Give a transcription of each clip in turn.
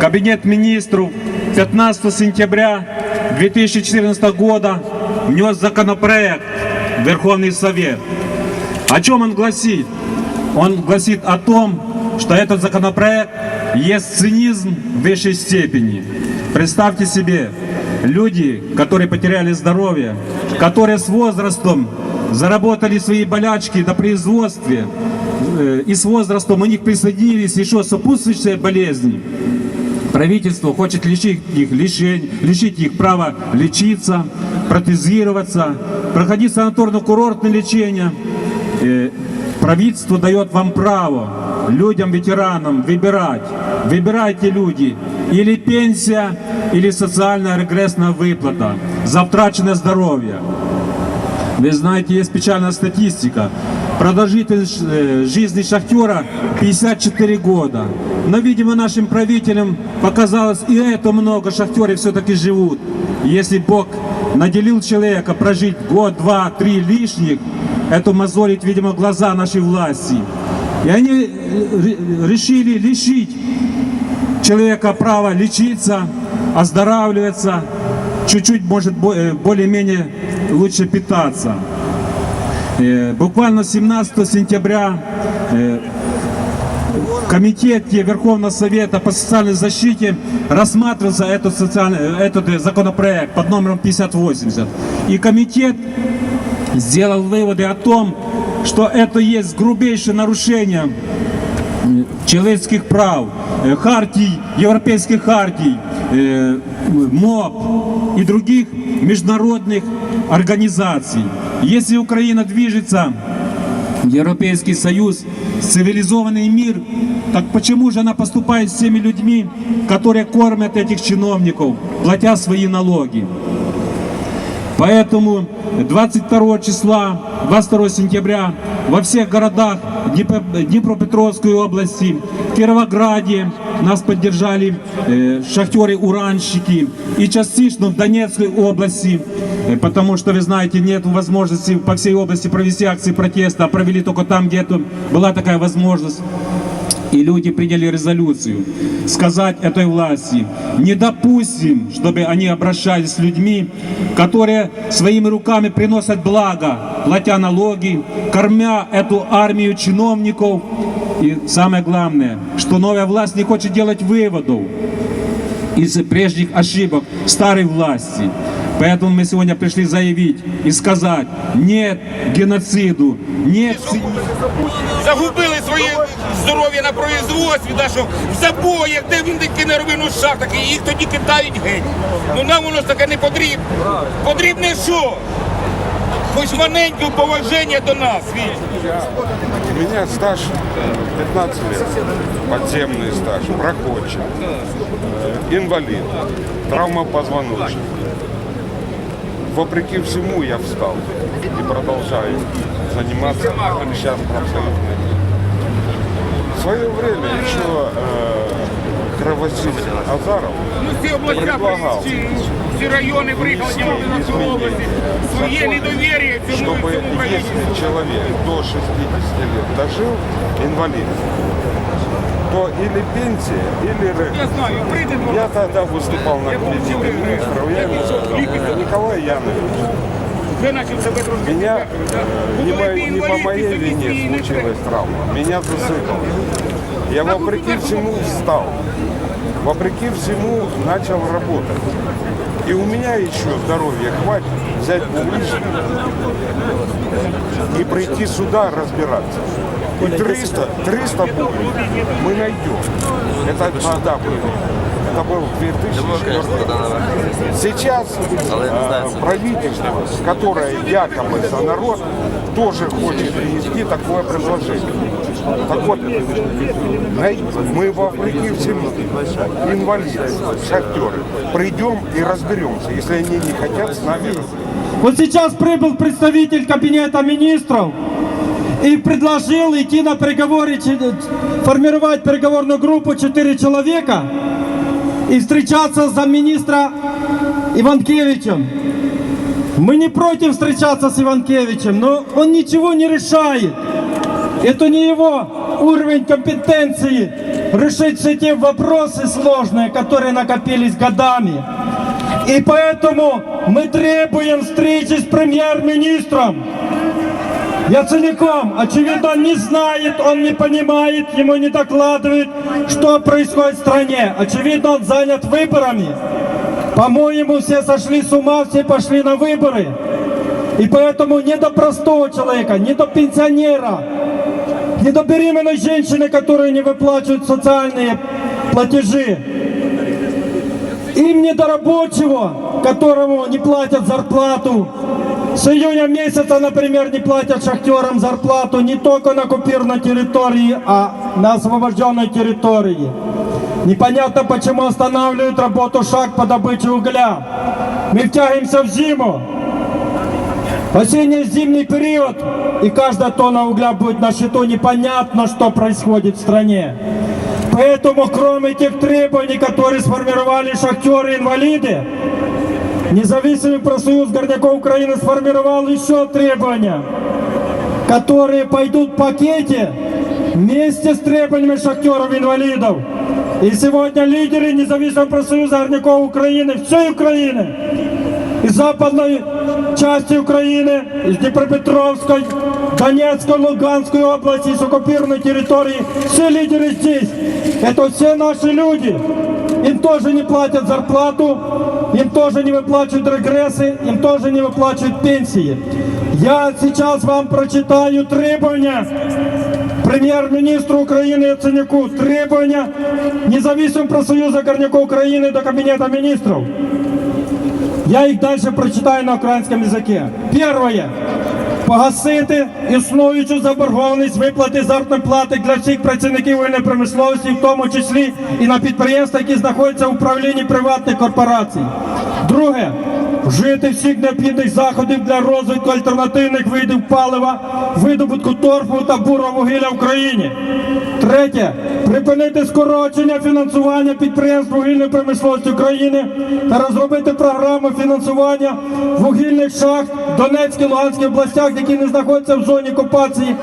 Кабинет министров 15 сентября 2014 года внес законопроект в Верховный Совет. О чем он гласит? Он гласит о том, что этот законопроект есть цинизм в высшей степени. Представьте себе, люди, которые потеряли здоровье, которые с возрастом заработали свои болячки на производстве, э, и с возрастом у них присоединились еще сопутствующие болезни. Правительство хочет лишить их, лишень- лишить их права лечиться, протезироваться, проходить санаторно-курортное лечение. Э, Правительство дает вам право, людям, ветеранам, выбирать. Выбирайте, люди, или пенсия, или социальная регрессная выплата за втраченное здоровье. Вы знаете, есть печальная статистика. Продолжительность э, жизни шахтера 54 года. Но, видимо, нашим правителям показалось, и это много шахтеры все-таки живут. Если Бог наделил человека прожить год, два, три лишних, это мозолит, видимо, глаза нашей власти. И они э, ре- решили лишить человека права лечиться, оздоравливаться, чуть-чуть, может, э, более-менее лучше питаться. Э, Буквально 17 сентября Комитете Верховного Совета по социальной защите рассматривался этот, социальный, э, этот э, законопроект под номером 5080. И комитет сделал выводы о том, что это есть грубейшее нарушение человеческих прав, э, хартий, европейских хартий, МОП и других международных организаций. Если Украина движется Европейский Союз, цивилизованный мир, так почему же она поступает с теми людьми, которые кормят этих чиновников, платя свои налоги? Поэтому 22 числа, 22 сентября во всех городах Днепро- Днепропетровской области, Кировограде нас поддержали э, шахтеры-уранщики и частично в Донецкой области, э, потому что, вы знаете, нет возможности по всей области провести акции протеста, а провели только там, где это была такая возможность. И люди приняли резолюцию сказать этой власти, не допустим, чтобы они обращались с людьми, которые своими руками приносят благо, платя налоги, кормя эту армию чиновников. И самое главное, что новая власть не хочет делать выводов из прежних ошибок старой власти. Поэтому мы сегодня пришли заявить и сказать нет геноциду, нет цинизму. Загубили своє здоров'я на производстві, да, що в забоях, де він таки не робив ну, шахтах, і їх тоді кидають геть. Ну нам воно ж таке не потрібно. Потрібне що? Хоч маленьке поваження до нас. У меня стаж 15 лет, подземный стаж, проходчик, э, инвалид, травма позвоночника. Вопреки всему я встал и продолжаю заниматься сейчас профсоюзной. В свое время еще э, кровосиль Азаров Ну всі областя, Предлагав. всі, всі райони приїхали на цю області. Своє недовір'я цьому, чтобы цьому правительству. если человек до 60 лет дожил, инвалид, то или пенсия, или РЭК. Я знаю, прийдемо. Я тогда выступал на кабинете министров, я ему сказал, Николай Янович, Вже почав себе трошки. меня да? э, Ну, не, коли по, ти не інвалід, по ти моей собі вине свій не случилась травма, меня засыпало. Я вопреки всему встал, вопреки всему начал работать. И у меня еще здоровья хватит взять публично и прийти сюда разбираться. И 300, 300 будет, мы найдем. Это тогда было. Это был 2004 год. Сейчас э, правительство, которое якобы за народ, тоже хочет принести такое предложение. Так вот, мы вопреки всему, инвалиды, шахтеры, придем и разберемся, если они не хотят с нами. Вот сейчас прибыл представитель кабинета министров и предложил идти на переговоры, формировать переговорную группу 4 человека и встречаться с замминистра Иванкевичем. Мы не против встречаться с Иванкевичем, но он ничего не решает. Это не его уровень компетенции решить все те вопросы сложные, которые накопились годами. И поэтому мы требуем встречи с премьер-министром. Яценюком, очевидно, он не знает, он не понимает, ему не докладывают, что происходит в стране. Очевидно, он занят выборами. По-моему, все сошли с ума, все пошли на выборы. И поэтому не до простого человека, не до пенсионера, не до беременной женщины, которые не выплачивают социальные платежи, им не до рабочего, которому не платят зарплату. С июня месяца, например, не платят шахтерам зарплату не только на оккупированной территории, а на освобожденной территории. Непонятно, почему останавливают работу шаг по добыче угля. Мы втягиваемся в зиму. Осенне-зимний период, и каждая тонна угля будет на счету, непонятно, что происходит в стране. Поэтому, кроме тех требований, которые сформировали шахтеры-инвалиды, независимый профсоюз горняков Украины сформировал еще требования, которые пойдут в пакете вместе с требованиями шахтеров-инвалидов. И сегодня лидеры независимого профсоюза горняков Украины, всей Украины, из западной части Украины, из Днепропетровской, Донецкой, Луганской области, с оккупированной территории. Все лидеры здесь. Это все наши люди Им тоже не платят зарплату, им тоже не выплачивают регрессы, им тоже не выплачивают пенсии. Я сейчас вам прочитаю требования прем'єр-міністру України Яценюку требування независимого профсоюза Горняков України до Кабінету міністрів. Я їх далі прочитаю на українському язикі. Перше. Погасити існуючу заборгованість виплати заробітної плати для всіх працівників вільної промисловості, в тому числі і на підприємства, які знаходяться в управлінні приватних корпорацій. Друге. Вжити всіх необхідних заходів для розвитку альтернативних видів палива, видобутку торфу та бурого вугілля в Україні. Третє. Припинити скорочення фінансування підприємств вугільної промисловості України та розробити програму фінансування вугільних шахт в Донецькій Луганській областях, які не знаходяться в зоні окупації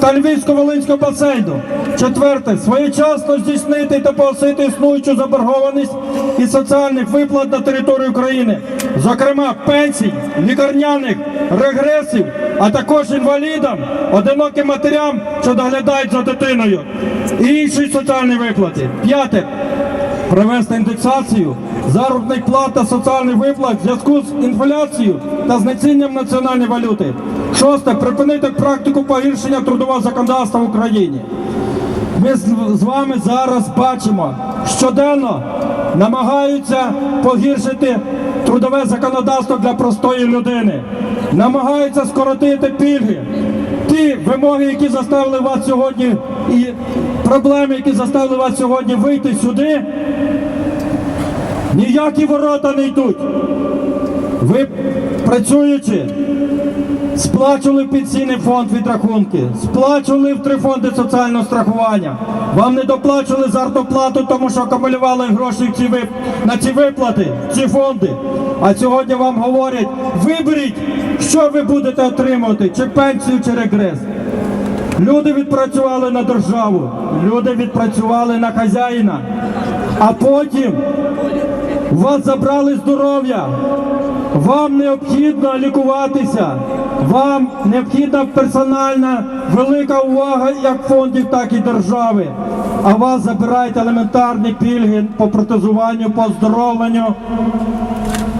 та Львівсько-Волинського басейну. Четверте. Своєчасно здійснити та погасити існуючу заборгованість і соціальних виплат на території України, зокрема пенсій, лікарняних, регресів, а також інвалідам, одиноким матерям, що доглядають за дитиною, і інші соціальні виплати. П'яте. Провести індексацію заробітних плат та соціальних виплат в зв'язку з інфляцією та знецінням національної валюти. Шосте. Припинити практику погіршення трудового законодавства в Україні. Ми з вами зараз бачимо, щоденно намагаються погіршити трудове законодавство для простої людини, намагаються скоротити пільги. Ті вимоги, які заставили вас сьогодні, і проблеми, які заставили вас сьогодні вийти сюди, ніякі ворота не йдуть. Ви працюючи, сплачували в пенсійний фонд відрахунки, сплачували в три фонди соціального страхування. Вам не доплачували зарплату, тому що акумулювали гроші на ці виплати, ці фонди. А сьогодні вам говорять, виберіть, що ви будете отримувати, чи пенсію, чи регрес. Люди відпрацювали на державу, люди відпрацювали на хазяїна, а потім вас забрали здоров'я. Вам необхідно лікуватися. Вам необхідна персональна велика увага як фондів, так і держави. А вас забирають елементарні пільги по протезуванню, по оздоровленню,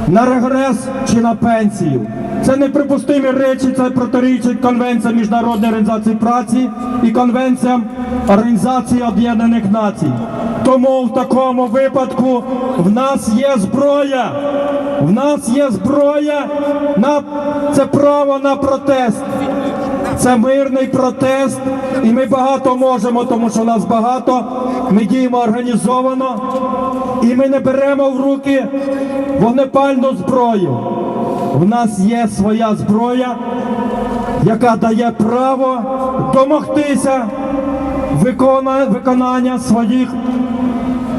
на регрес чи на пенсію. Це неприпустимі речі, це протирічить Конвенція Міжнародної організації праці і Конвенціям Організації Об'єднаних Націй. Тому в такому випадку в нас є зброя. В нас є зброя на це право на протест. Це мирний протест, і ми багато можемо, тому що нас багато. Ми діємо організовано, і ми не беремо в руки вогнепальну зброю. В нас є своя зброя, яка дає право домогтися виконання своїх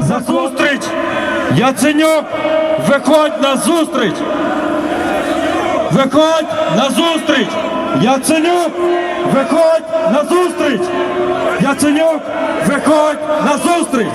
за зустріч. Яценюк, виходь на зустріч. Виходь на зустріч! Яценюк! Виходь на зустріч! Яценюк, виходь на зустріч!